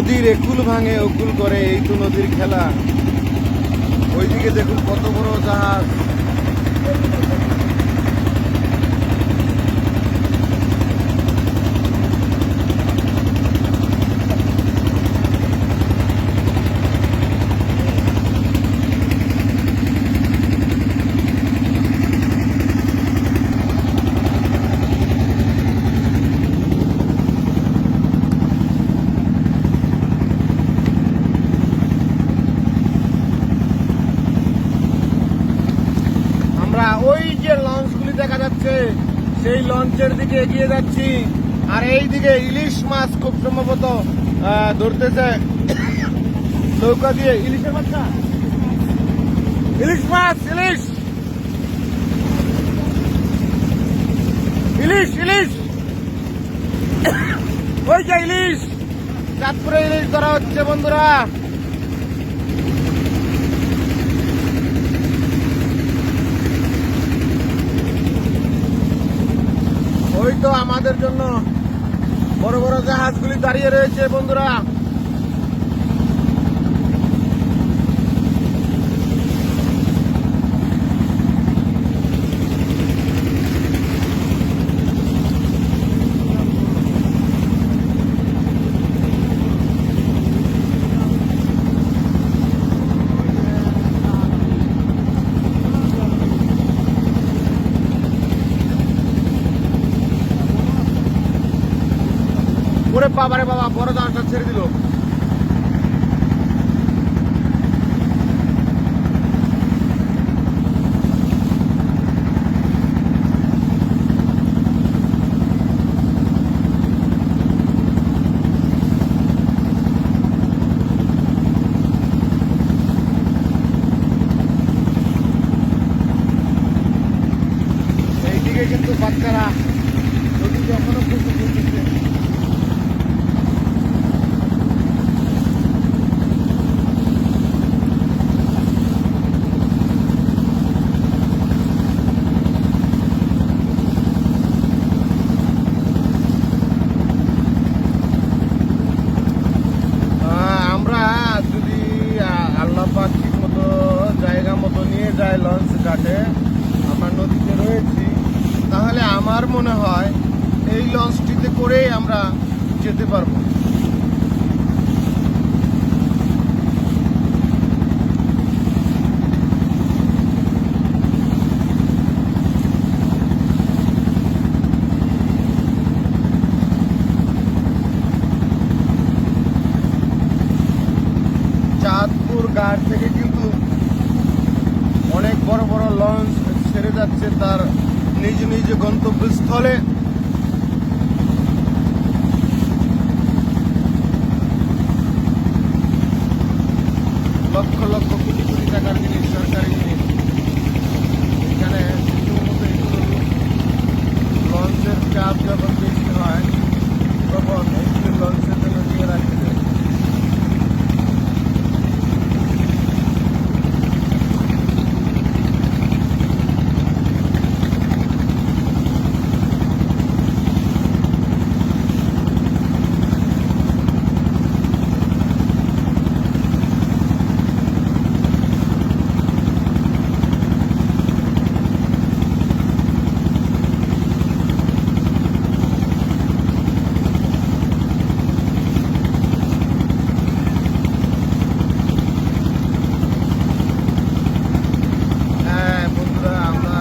নদীর একুল ভাঙে অকুল করে এই তো নদীর খেলা। ওইদিকে দেখুন কত বড় জাহাজ আমরা ওই যে লঞ্চগুলি দেখা যাচ্ছে সেই লঞ্চের দিকে এগিয়ে যাচ্ছি। আর এই দিকে ইলিশ মাছ খুব সম্ভবত ধরতেছে। নৌকা দিয়ে। ইলিশের বাচ্চা ইলিশ মাছ, ইলিশ। ইলিশ ইলিশ। ওই যে ইলিশ। চাঁদপুরে ইলিশ ধরা হচ্ছে, বন্ধুরা ওই তো আমাদের জন্য বড় বড় জাহাজগুলি দাঁড়িয়ে রয়েছে বন্ধুরা। বাবারে বাবা বড় জাহাজটা ছেড়ে দিল। কিন্তু বাচ্চারা নদীতে এখনও প্রচুর আমার মনে হয় এই লঞ্চটিতে করেই আমরা যেতে পারব। চাঁদপুর ঘাট থেকে কিন্তু অনেক বড় বড় লঞ্চ ছেড়ে যাচ্ছে তার নিজ নিজ গন্তব্যস্থলে। লক্ষ লক্ষ কোটি কোটি টাকার জিনিস সরকারি জিনিস এখানে রীতিমতো একটু লঞ্চের চাপ যখন বেশি হয় তখন একটু লঞ্চের জন্য দিয়ে রাখতে হয়। হ্যাঁ বন্ধুরা আমরা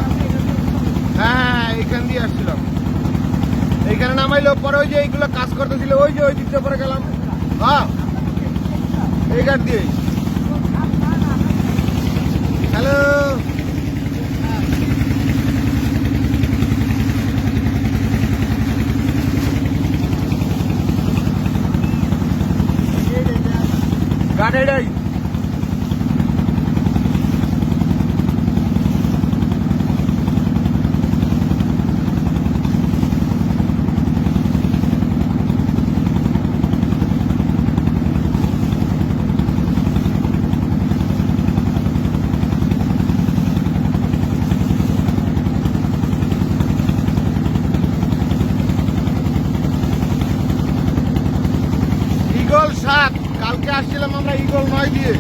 হ্যাঁ এখান দিয়ে আসছিলাম এইখানে নামাইলো, পরে ওই যে এইগুলো কাজ করতে করতেছিল, ওই যে ওই দিকটা পরে গেলাম। হ্যাঁ এই ঘাট দিয়ে। হ্যালো? ঘাট কালকে আসছিলাম আমরা ইগল নয় দিয়ে।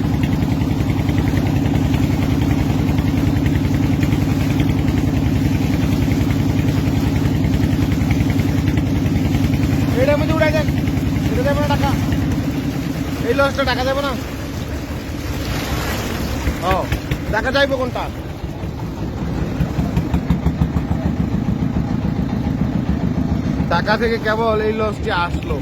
এটার মধ্যে উড়ে যান এটা দেবে না টাকা। এই লসটা টাকা দেবো না। ও, টাকা চাইব কোনটা? টাকা থেকে কেবল এই লসটি আসলো।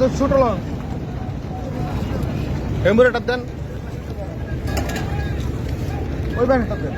এটা ছোট লঞ্চ এম্বুরেটার দেন। ওই ব্যাগটা দেন।